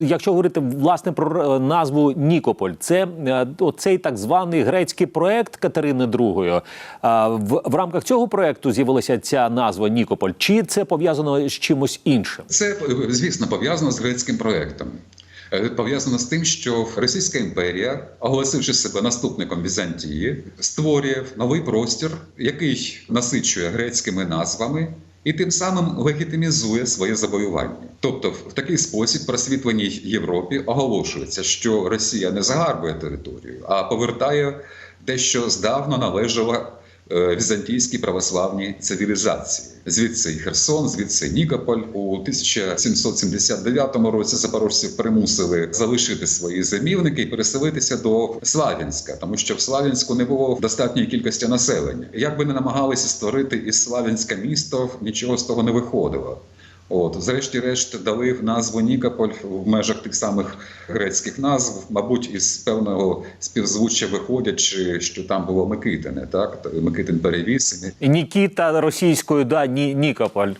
Якщо говорити власне про е, назву Нікополь, це е, оцей так званий грецький проект Катерини II. В, в рамках цього проекту з'явилася ця назва Нікополь. Чи це пов'язано з чимось іншим? Це е, звісно пов'язано з грецьким проектом. Е, Пов'язано з тим, що Російська імперія, оголосивши себе наступником Візантії, створює новий простір, який насичує грецькими назвами. І тим самим легітимізує своє завоювання. Тобто, в такий спосіб просвітленій Європі оголошується, що Росія не загарбує територію, а повертає те, що здавна належало візантійській православній цивілізації. Звідси і Херсон, звідси Нікополь. У 1779 році запорожців примусили залишити свої зимівники і переселитися до Славянська, тому що в Славянську не було достатньої кількості населення. Як би не намагалися створити із Славянська місто, нічого з того не виходило. От, зрешті-решт, дали назву Нікополь в межах тих самих грецьких назв, мабуть, із певного співзвуччя виходячи, що там було Микитине, так Микитин перевіз. Нікіта російською, да, Ні, Нікополь.